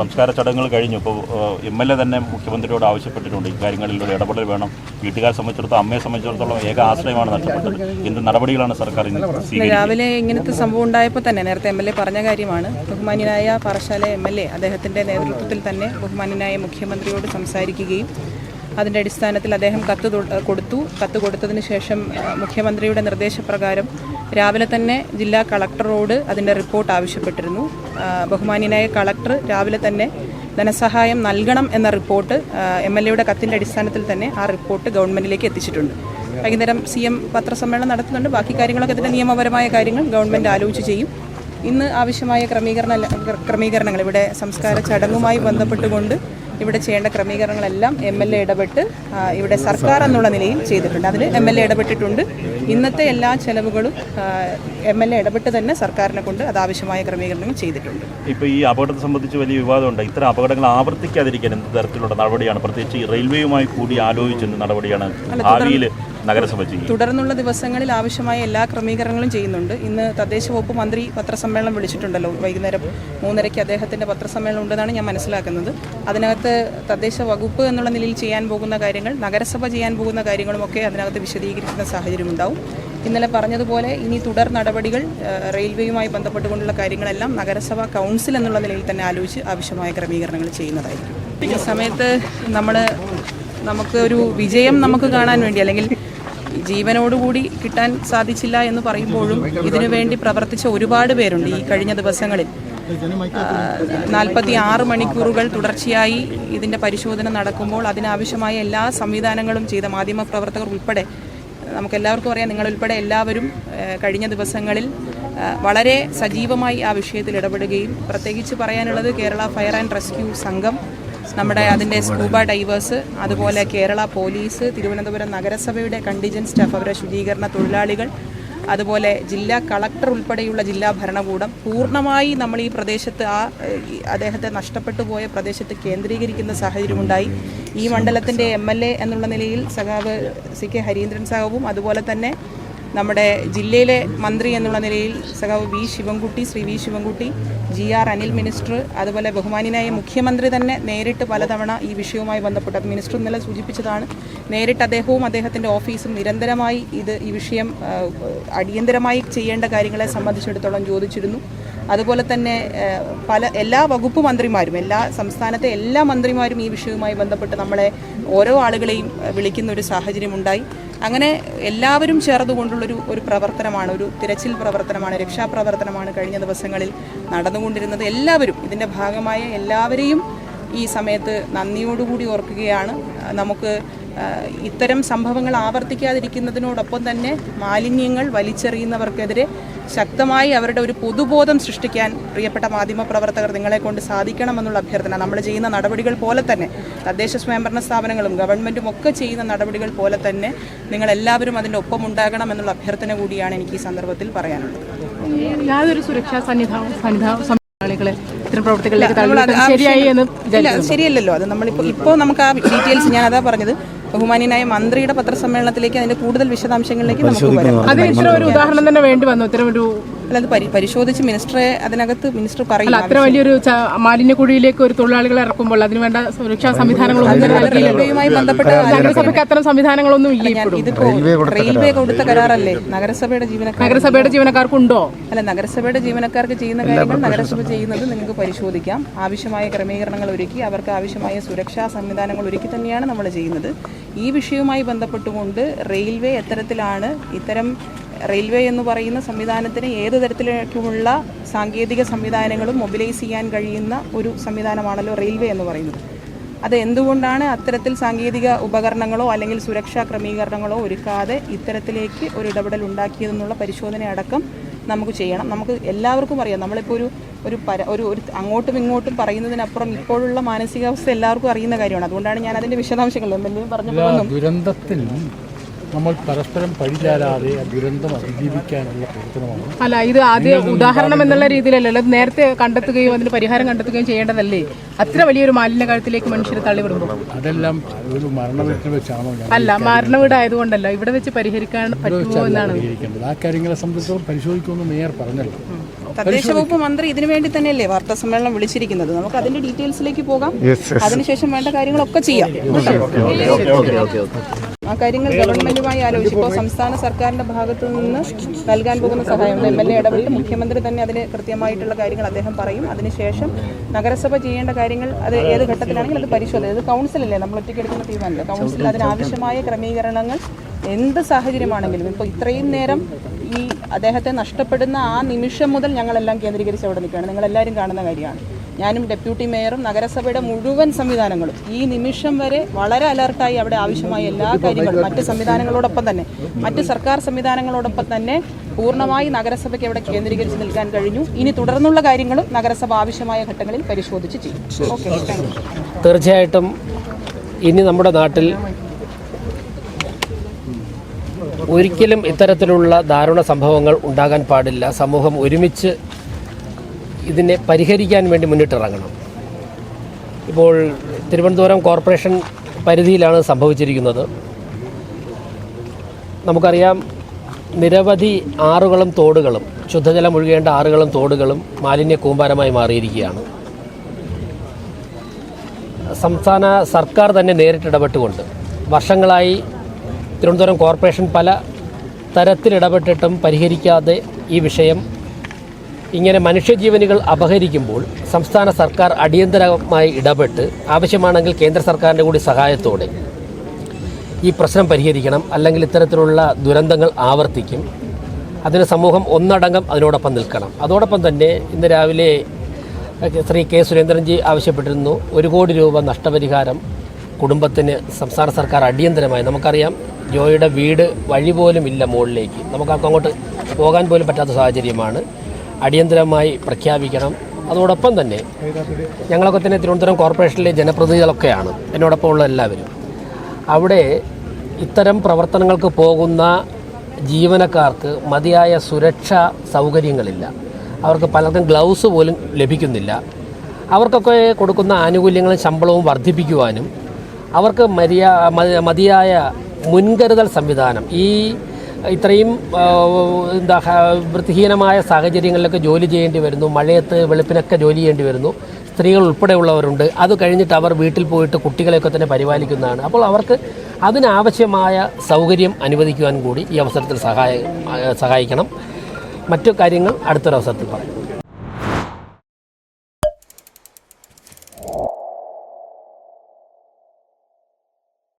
സംസ്കാര ചടങ്ങുകൾ കഴിഞ്ഞു. ഇപ്പോൾ എം എൽ എ തന്നെ മുഖ്യമന്ത്രിയോട് ആവശ്യപ്പെട്ടിട്ടുണ്ട്. ഇക്കാര്യങ്ങളിലൂടെ ഇടപെടൽ വേണം. വീട്ടുകാരെ സംബന്ധിച്ചിടത്തോളം അമ്മയെ സംബന്ധിച്ചിടത്തോളം ഏക ആശ്രയമാണ് നഷ്ടപ്പെട്ടത്. എന്ത് നടപടികളാണ് സർക്കാർ ഇന്ന് രാവിലെ ഇങ്ങനത്തെ സംഭവം ഉണ്ടായപ്പോൾ തന്നെ നേരത്തെ എം എൽ എ പറഞ്ഞ കാര്യമാണ്. ബഹുമാന്യനായ പാറശാല എം എൽ എ അദ്ദേഹത്തിന്റെ നേതൃത്വത്തിൽ തന്നെ ബഹുമാന്യനായ മുഖ്യമന്ത്രിയോട് സംസാരിക്കുകയും അതിന്റെ അടിസ്ഥാനത്തിൽ അദ്ദേഹം കത്ത് കൊടുത്തു. കത്ത് കൊടുത്തതിന് ശേഷം മുഖ്യമന്ത്രിയുടെ നിർദ്ദേശപ്രകാരം രാവിലെ തന്നെ ജില്ലാ കളക്ടറോട് അതിന്റെ റിപ്പോർട്ട് ആവശ്യപ്പെട്ടിരുന്നു. ബഹുമാനീയനായ കളക്ടർ രാവിലെ തന്നെ ധനസഹായം നൽകണം എന്ന റിപ്പോർട്ട് എം എൽ എയുടെ കത്തിന്റെ അടിസ്ഥാനത്തിൽ തന്നെ ആ റിപ്പോർട്ട് ഗവൺമെന്റിലേക്ക് എത്തിച്ചിട്ടുണ്ട്. വൈകുന്നേരം സി എം പത്രസമ്മേളനം നടത്തുന്നുണ്ട്. ബാക്കി കാര്യങ്ങളൊക്കെ ഇതിന്റെ നിയമപരമായ കാര്യങ്ങൾ ഗവൺമെന്റ് ആലോചിച്ച് ചെയ്യും. ഇന്ന് ആവശ്യമായ ക്രമീകരണ ക്രമീകരണങ്ങൾ ഇവിടെ സംസ്കാര ചടങ്ങുമായി ബന്ധപ്പെട്ടുകൊണ്ട് ഇവിടെ ചെയ്യേണ്ട ക്രമീകരണങ്ങളെല്ലാം എം എൽ എ ഇടപെട്ട് ഇവിടെ സർക്കാർ എന്നുള്ള നിലയിൽ ചെയ്തിട്ടുണ്ട്. അതിൽ എം എൽ എ ഇടപെട്ടിട്ടുണ്ട്. ഇന്നത്തെ എല്ലാ ചെലവുകളും എം എൽ എ ഇടപെട്ട് തന്നെ സർക്കാരിനെ കൊണ്ട് അത് ആവശ്യമായ ക്രമീകരണങ്ങൾ ചെയ്തിട്ടുണ്ട്. ഇപ്പോൾ ഈ അപകടത്തെ സംബന്ധിച്ച് വലിയ വിവാദമുണ്ട്. ഇത്തരം അപകടങ്ങൾ ആവർത്തിക്കാതിരിക്കാൻ എന്ത് തരത്തിലുള്ള നടപടിയാണ്? പ്രത്യേകിച്ച് ഈ റെയിൽവേയുമായി കൂടി ആലോചിച്ച് എന്ത് നടപടിയാണ് ഭാവിയിൽ നഗരസഭ ചെയ്യും തുടർന്നുള്ള ദിവസങ്ങളിൽ ആവശ്യമായ എല്ലാ ക്രമീകരണങ്ങളും ചെയ്യുന്നുണ്ട്. ഇന്ന് തദ്ദേശ വകുപ്പ് മന്ത്രി പത്രസമ്മേളനം വിളിച്ചിട്ടുണ്ടല്ലോ. വൈകുന്നേരം മൂന്നരയ്ക്ക് അദ്ദേഹത്തിന്റെ പത്രസമ്മേളനം ഉണ്ടെന്നാണ് ഞാൻ മനസ്സിലാക്കുന്നത്. അതിനകത്ത് തദ്ദേശ വകുപ്പ് എന്നുള്ള നിലയിൽ ചെയ്യാൻ പോകുന്ന കാര്യങ്ങൾ നഗരസഭ ചെയ്യാൻ പോകുന്ന കാര്യങ്ങളുമൊക്കെ അതിനകത്ത് വിശദീകരിക്കുന്ന സാഹചര്യമുണ്ടാവും ഇന്നലെ പറഞ്ഞതുപോലെ ഇനി തുടർ നടപടികൾ റെയിൽവേയുമായി ബന്ധപ്പെട്ടുകൊണ്ടുള്ള കാര്യങ്ങളെല്ലാം നഗരസഭാ കൗൺസിൽ എന്നുള്ള നിലയിൽ തന്നെ ആലോചിച്ച് ആവശ്യമായ ക്രമീകരണങ്ങൾ ചെയ്യുന്നതായിരിക്കും. ഈ സമയത്ത് നമ്മൾ നമുക്ക് ഒരു വിജയം നമുക്ക് കാണാൻ വേണ്ടി അല്ലെങ്കിൽ ജീവനോടുകൂടി കിട്ടാൻ സാധിച്ചില്ല എന്ന് പറയുമ്പോഴും ഇതിനുവേണ്ടി പ്രവർത്തിച്ച ഒരുപാട് പേരുണ്ട് ഈ കഴിഞ്ഞ ദിവസങ്ങളിൽ. നാൽപ്പത്തി ആറ് മണിക്കൂറുകൾ തുടർച്ചയായി ഇതിന്റെ പരിശോധന നടക്കുമ്പോൾ അതിനാവശ്യമായ എല്ലാ സംവിധാനങ്ങളും ചെയ്ത മാധ്യമപ്രവർത്തകർ ഉൾപ്പെടെ നമുക്കെല്ലാവർക്കും അറിയാം നിങ്ങളുൾപ്പെടെ എല്ലാവരും കഴിഞ്ഞ ദിവസങ്ങളിൽ വളരെ സജീവമായി ആ വിഷയത്തിൽ ഇടപെടുകയും പ്രത്യേകിച്ച് പറയാനുള്ളത് കേരള ഫയർ ആൻഡ് റെസ്ക്യൂ സംഘം നമ്മുടെ അതിന്റെ സ്കൂബ ഡൈവേഴ്സ് അതുപോലെ കേരള പോലീസ് തിരുവനന്തപുരം നഗരസഭയുടെ കണ്ടിജന്റ് സ്റ്റാഫ് അവരുടെ ശുചീകരണ തൊഴിലാളികൾ അതുപോലെ ജില്ലാ കളക്ടർ ഉൾപ്പെടെയുള്ള ജില്ലാ ഭരണകൂടം. പൂർണമായി നമ്മൾ ഈ പ്രദേശത്ത് ആ അദ്ദേഹത്തെ നഷ്ടപ്പെട്ടു പോയ പ്രദേശത്ത് കേന്ദ്രീകരിക്കുന്ന സാഹചര്യമുണ്ടായി ഈ മണ്ഡലത്തിന്റെ എ എന്നുള്ള നിലയിൽ സഖാവ് സി കെ ഹരീന്ദ്രൻ സാഹവും അതുപോലെ തന്നെ നമ്മുടെ ജില്ലയിലെ മന്ത്രി എന്നുള്ള നിലയിൽ സഖാവ് V Sivankutty Shri V Sivankutty G R Anil minister അതുപോലെ ബഹുമാനിനായ മുഖ്യമന്ത്രി തന്നെ നേരിട്ട് പലതവണ ഈ വിഷയവുമായി ബന്ധപ്പെട്ട് മിനിസ്റ്റർ ഇന്നലെ സൂചിപ്പിച്ചതാണ്. നേരിട്ട് അദ്ദേഹവും അദ്ദേഹത്തിന്റെ ഓഫീസും നിരന്തരമായി ഇത് ഈ വിഷയം അടിയന്തരമായി ചെയ്യേണ്ട കാര്യങ്ങളെ സംബന്ധിച്ചിടത്തോളം ചോദിച്ചിരുന്നു. അതുപോലെ തന്നെ പല എല്ലാ വകുപ്പ് മന്ത്രിമാരും എല്ലാ സംസ്ഥാനത്തെ എല്ലാ മന്ത്രിമാരും ഈ വിഷയവുമായി ബന്ധപ്പെട്ട് നമ്മളെ ഓരോ ആളുകളെയും വിളിക്കുന്ന ഒരു സാഹചര്യമുണ്ടായി. അങ്ങനെ എല്ലാവരും ചേർന്നുകൊണ്ടുള്ളൊരു ഒരു പ്രവർത്തനമാണ് ഒരു തിരച്ചിൽ പ്രവർത്തനമാണ് രക്ഷാപ്രവർത്തനമാണ് കഴിഞ്ഞ ദിവസങ്ങളിൽ നടന്നുകൊണ്ടിരുന്നത്. എല്ലാവരും ഇതിന്റെ ഭാഗമായ എല്ലാവരെയും ഈ സമയത്ത് നന്ദിയോടുകൂടി ഓർക്കുകയാണ്. നമുക്ക് ഇത്തരം സംഭവങ്ങൾ ആവർത്തിക്കാതിരിക്കുന്നതിനോടൊപ്പം തന്നെ മാലിന്യങ്ങൾ വലിച്ചെറിയുന്നവർക്കെതിരെ ശക്തമായി അവരുടെ ഒരു പൊതുബോധം സൃഷ്ടിക്കാൻ പ്രിയപ്പെട്ട മാധ്യമ പ്രവർത്തകർ നിങ്ങളെ കൊണ്ട് സാധിക്കണമെന്നുള്ള അഭ്യർത്ഥന. നമ്മൾ ചെയ്യുന്ന നടപടികൾ പോലെ തന്നെ തദ്ദേശ സ്വയംഭരണ സ്ഥാപനങ്ങളും ഗവൺമെന്റും ഒക്കെ ചെയ്യുന്ന നടപടികൾ പോലെ തന്നെ നിങ്ങളെല്ലാവരും അതിന്റെ ഒപ്പം ഉണ്ടാകണമെന്നുള്ള അഭ്യർത്ഥന കൂടിയാണ് എനിക്ക് ഈ സന്ദർഭത്തിൽ പറയാനുള്ളത്. യാതൊരു സുരക്ഷാ സന്നിധാനം ശരിയല്ലല്ലോ. അത് നമ്മളിപ്പോൾ ഇപ്പോൾ നമുക്ക് ആ ഡീറ്റെയിൽസ് ഞാൻ അതാ പറഞ്ഞത്. ബഹുമാനിയനായ മന്ത്രിയുടെ പത്രസമ്മേളനത്തിലേക്ക് അതിന്റെ കൂടുതൽ വിശദാംശങ്ങളിലേക്ക് നമുക്ക് വരാം അതിന് ഇത്ര ഒരു ഉദാഹരണം തന്നെ വേണ്ടി വന്നു. ഇത്തരം ഒരു അല്ല അത് പരിശോധിച്ച് മിനിസ്റ്ററെ അതിനകത്ത് മിനിസ്റ്റർ പറയും അത്ര വലിയൊരു മാലിന്യ മാലിന്യക്കുഴിയിലേക്ക് ഒരു തൊഴിലാളികളെ ഇറക്കുമ്പോൾ അതിനുവേണ്ട സുരക്ഷാ സംവിധാനങ്ങളൊന്നും ബന്ധപ്പെട്ട നഗരസഭയ്ക്ക് അത്തരം സംവിധാനങ്ങളൊന്നും ഇല്ല ഇതിപ്പോ റെയിൽവേ കൊടുത്ത കരാറല്ലേ? നഗരസഭയുടെ ജീവനക്കാർ നഗരസഭയുടെ ജീവനക്കാർക്കുണ്ടോ? അല്ല നഗരസഭയുടെ ജീവനക്കാർക്ക് ചെയ്യുന്ന കാര്യങ്ങൾ നഗരസഭ ചെയ്യുന്നത് നിങ്ങൾക്ക് പരിശോധിക്കാം. ആവശ്യമായ ക്രമീകരണങ്ങൾ ഒരുക്കി അവർക്ക് ആവശ്യമായ സുരക്ഷാ സംവിധാനങ്ങൾ ഒരുക്കി തന്നെയാണ് നമ്മൾ ചെയ്യുന്നത്. ഈ വിഷയവുമായി ബന്ധപ്പെട്ടുകൊണ്ട് റെയിൽവേ എത്തരത്തിലാണ് ഇത്തരം റെയിൽവേ എന്ന് പറയുന്ന സംവിധാനത്തിന് ഏത് തരത്തിലേക്കുമുള്ള സാങ്കേതിക സംവിധാനങ്ങളും മൊബിലൈസ് ചെയ്യാൻ കഴിയുന്ന ഒരു സംവിധാനമാണല്ലോ റെയിൽവേ എന്ന് പറയുന്നത്. അത് എന്തുകൊണ്ടാണ് അത്തരത്തിൽ സാങ്കേതിക ഉപകരണങ്ങളോ അല്ലെങ്കിൽ സുരക്ഷാ ക്രമീകരണങ്ങളോ ഒരുക്കാതെ ഇത്തരത്തിലേക്ക് ഒരു ഇടപെടൽ ഉണ്ടാക്കിയതെന്നുള്ള പരിശോധന അടക്കം നമുക്ക് ചെയ്യണം. നമുക്ക് എല്ലാവർക്കും അറിയാം. നമ്മളിപ്പോൾ ഒരു ഒരു പര ഒരു ഒരു അങ്ങോട്ടും ഇങ്ങോട്ടും പറയുന്നതിനപ്പുറം ഇപ്പോഴുള്ള മാനസികാവസ്ഥ എല്ലാവർക്കും അറിയുന്ന കാര്യമാണ്. അതുകൊണ്ടാണ് ഞാൻ അതിന്റെ വിശദാംശങ്ങൾ എന്തെങ്കിലും പറഞ്ഞു ദുരന്തത്തിൽ നമ്മൾ പരസ്പരം പഴിചാരാതെ ദുരന്തം അതിജീവിക്കാനുള്ള പ്രവർത്തനമാണ്. അല്ല ഇത് ആദ്യ ഉദാഹരണം എന്നുള്ള രീതിയിലല്ലല്ലോ ഇത് നേരത്തെ കണ്ടെത്തുകയും അതിന് പരിഹാരം കണ്ടെത്തുകയും ചെയ്യേണ്ടതല്ലേ? അത്ര വലിയൊരു മാലിന്യ കഴുത്തിലേക്ക് മനുഷ്യർ തള്ളിവിടുമ്പോൾ അതെല്ലാം ഒരു മരണവീട്ടിൽ വെച്ചാണോ അല്ല മരണവീടായതുകൊണ്ടല്ല. ഇവിടെ വെച്ച് പരിഹരിക്കാൻ പറ്റുമോ എന്നാണ്. ആ കാര്യങ്ങളെ സംബന്ധിച്ചിടത്തോളം പരിശോധിക്കുമെന്ന് മേയർ പറഞ്ഞല്ലോ. തദ്ദേശ വകുപ്പ് മന്ത്രി ഇതിനു വേണ്ടി തന്നെയല്ലേ വാർത്താ സമ്മേളനം വിളിച്ചിരിക്കുന്നത്? നമുക്ക് അതിന്റെ ഡീറ്റെയിൽസിലേക്ക് പോകാം. അതിനുശേഷം വേണ്ട കാര്യങ്ങളൊക്കെ ചെയ്യാം. ആ കാര്യങ്ങൾ ഗവൺമെന്റുമായി ആലോചിച്ച്. ഇപ്പോൾ സംസ്ഥാന സർക്കാരിന്റെ ഭാഗത്തു നിന്ന് നൽകാൻ പോകുന്ന സഹായം എം എൽ എ ഇടപെട്ട് മുഖ്യമന്ത്രി തന്നെ അതിന് കൃത്യമായിട്ടുള്ള കാര്യങ്ങൾ അദ്ദേഹം പറയും. അതിനുശേഷം നഗരസഭ ചെയ്യേണ്ട കാര്യങ്ങൾ അത് ഏത് ഘട്ടത്തിലാണെങ്കിലും അത് പരിശോധന ഇത് കൗൺസിലല്ലേ? നമ്മൾ ഒറ്റയ്ക്ക് എടുക്കുന്ന തീരുമാനമല്ല? കൗൺസിൽ അതിനാവശ്യമായ ക്രമീകരണങ്ങൾ എന്ത് സാഹചര്യമാണെങ്കിലും ഇപ്പോൾ ഇത്രയും നേരം ഈ അദ്ദേഹത്തെ നഷ്ടപ്പെടുന്ന ആ നിമിഷം മുതൽ ഞങ്ങളെല്ലാം കേന്ദ്രീകരിച്ച് അവിടെ നിൽക്കുകയാണ്. നിങ്ങളെല്ലാവരും കാണുന്ന കാര്യമാണ്. ഞാനും ഡെപ്യൂട്ടി മേയറും നഗരസഭയുടെ മുഴുവൻ സംവിധാനങ്ങളും ഈ നിമിഷം വരെ വളരെ അലർട്ടായി അവിടെ ആവശ്യമായ എല്ലാ കാര്യങ്ങളും മറ്റ് സംവിധാനങ്ങളോടൊപ്പം തന്നെ മറ്റ് സർക്കാർ സംവിധാനങ്ങളോടൊപ്പം തന്നെ പൂർണമായി നഗരസഭയ്ക്ക് അവിടെ കേന്ദ്രീകരിച്ച് നിൽക്കാൻ കഴിഞ്ഞു. ഇനി തുടർന്നുള്ള കാര്യങ്ങളും നഗരസഭ ആവശ്യമായ ഘട്ടങ്ങളിൽ പരിശോധിച്ച് ചെയ്യും. തീർച്ചയായിട്ടും ഇനി നമ്മുടെ നാട്ടിൽ ഒരിക്കലും ഇത്തരത്തിലുള്ള ദാരുണ സംഭവങ്ങൾ ഉണ്ടാകാൻ പാടില്ല. സമൂഹം ഒരുമിച്ച് ഇതിനെ പരിഹരിക്കാൻ വേണ്ടി മുന്നിട്ടിറങ്ങണം. ഇപ്പോൾ തിരുവനന്തപുരം കോർപ്പറേഷൻ പരിധിയിലാണ് സംഭവിച്ചിരിക്കുന്നത്. നമുക്കറിയാം നിരവധി ആറുകളും തോടുകളും ശുദ്ധജലം ഒഴുകേണ്ട ആറുകളും തോടുകളും മാലിന്യ കൂമ്പാരമായി മാറിയിരിക്കുകയാണ്. സംസ്ഥാന സർക്കാർ തന്നെ നേരിട്ടിടപെട്ടുകൊണ്ട് വർഷങ്ങളായി തിരുവനന്തപുരം കോർപ്പറേഷൻ പല തരത്തിലിടപെട്ടിട്ടും പരിഹരിക്കാതെ ഈ വിഷയം ഇങ്ങനെ മനുഷ്യജീവനുകൾ അപഹരിക്കുമ്പോൾ സംസ്ഥാന സർക്കാർ അടിയന്തരമായി ഇടപെട്ട് ആവശ്യമാണെങ്കിൽ കേന്ദ്ര സർക്കാരിന്റെ കൂടി സഹായത്തോടെ ഈ പ്രശ്നം പരിഹരിക്കണം അല്ലെങ്കിൽ ഇത്തരത്തിലുള്ള ദുരന്തങ്ങൾ ആവർത്തിക്കും. അതിന് സമൂഹം ഒന്നടങ്കം അതിനോടൊപ്പം നിൽക്കണം. അതോടൊപ്പം തന്നെ ഇന്ന് രാവിലെ ശ്രീ കെ സുരേന്ദ്രൻജി ആവശ്യപ്പെട്ടിരുന്നു. ഒരു കോടി രൂപ നഷ്ടപരിഹാരം കുടുംബത്തിന് സംസ്ഥാന സർക്കാർ അടിയന്തരമായി. നമുക്കറിയാം ജോയിയുടെ വീട് വഴി പോലും ഇല്ല മുകളിലേക്ക്. നമുക്ക് അങ്ങോട്ട് പോകാൻ പോലും പറ്റാത്ത സാഹചര്യമാണ്. അടിയന്തരമായി പ്രഖ്യാപിക്കണം. അതോടൊപ്പം തന്നെ ഞങ്ങളൊക്കെ തന്നെ തിരുവനന്തപുരം കോർപ്പറേഷനിലെ ജനപ്രതിനിധികളൊക്കെയാണ്. എന്നോടൊപ്പം ഉള്ള എല്ലാവരും. അവിടെ ഇത്തരം പ്രവർത്തനങ്ങൾക്ക് പോകുന്ന ജീവനക്കാർക്ക് മതിയായ സുരക്ഷാ സൗകര്യങ്ങളില്ല. അവർക്ക് പലർക്കും ഗ്ലൗസ് പോലും ലഭിക്കുന്നില്ല. അവർക്കൊക്കെ കൊടുക്കുന്ന ആനുകൂല്യങ്ങളും ശമ്പളവും വർദ്ധിപ്പിക്കുവാനും അവർക്ക് മതിയായ മുൻകരുതൽ സംവിധാനം ഈ ഇത്രയും എന്താ വൃത്തിഹീനമായ സാഹചര്യങ്ങളിലൊക്കെ ജോലി ചെയ്യേണ്ടി വരുന്നു. മഴയത്ത് വെളുപ്പിനൊക്കെ ജോലി ചെയ്യേണ്ടി വരുന്നു. സ്ത്രീകൾ ഉൾപ്പെടെയുള്ളവരുണ്ട്. അത് കഴിഞ്ഞിട്ട് അവർ വീട്ടിൽ പോയിട്ട് കുട്ടികളെയൊക്കെ തന്നെ പരിപാലിക്കുന്നതാണ്. അപ്പോൾ അവർക്ക് അതിനാവശ്യമായ സൗകര്യം അനുവദിക്കുവാൻ കൂടി ഈ അവസരത്തിൽ സഹായ സഹായിക്കണം. മറ്റു കാര്യങ്ങൾ അടുത്തൊരവസരത്തിൽ പറയും.